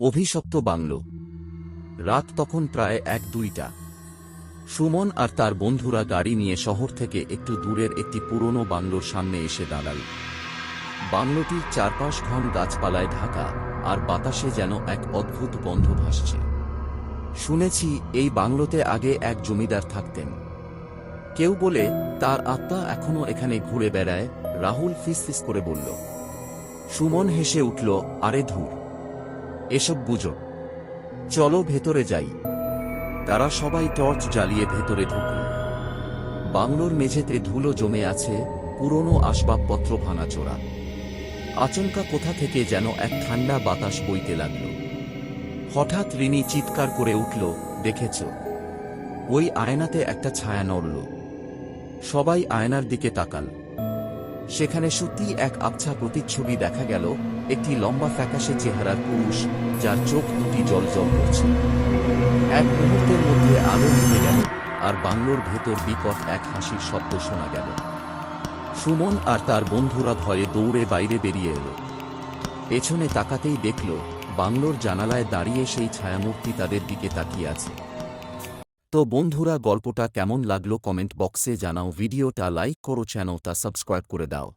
অভিশপ্ত বাংলো। রাত তখন প্রায় এক দুইটা। সুমন আর তার বন্ধুরা গাড়ি নিয়ে শহর থেকে একটু দূরের একটি পুরনো বাংলোর সামনে এসে দাঁড়াল। বাংলোটির চারপাশ ঘন গাছপালায় ঢাকা আর বাতাসে যেন এক অদ্ভুত গন্ধ ভাসছে। শুনেছি এই বাংলোতে আগে এক জমিদার থাকতেন। কেউ বলে, তার আত্মা এখনও এখানে ঘুরে বেড়ায়। রাহুল ফিসফিস করে বলল। সুমন হেসে উঠল, আরে ধুর। এসব বুঝো। চলো ভেতরে যাই। তারা সবাই টর্চ জ্বালিয়ে ভেতরে ঢুকল। বাংলোর মেঝেতে ধুলো জমে আছে পুরনো আসবাবপত্র ভাঙাচোরা। আচমকা কোথা থেকে যেন এক ঠান্ডা বাতাস বইতে লাগল। হঠাৎ রিনি চিৎকার করে উঠল, দেখেছ? ওই আয়নাতে একটা ছায়া নড়ল। সবাই আয়নার দিকে তাকাল। সেখানে সত্যি এক আবছা প্রতিচ্ছবি দেখা গেল, একটি লম্বা ফ্যাকাশে চেহারার পুরুষ, যার চোখ দুটি জল জল করছে। এক মুহূর্তের মধ্যে আলো নিভে গেল, আর বাংলোর ভেতর বিকট এক হাসির শব্দ শোনা গেল। সুমন আর তার বন্ধুরা ভয়ে দৌড়ে বাইরে বেরিয়ে এলো। পেছনে তাকাতেই দেখল, বাংলোর জানালায় দাঁড়িয়ে সেই ছায়ামূর্তি তাদের দিকে তাকিয়ে আছে। তো বন্ধুরা, গল্পটা কেমন লাগল কমেন্ট বক্সে জানাও, ভিডিওটা লাইক করো, চ্যানেলটা সাবস্ক্রাইব করে দাও।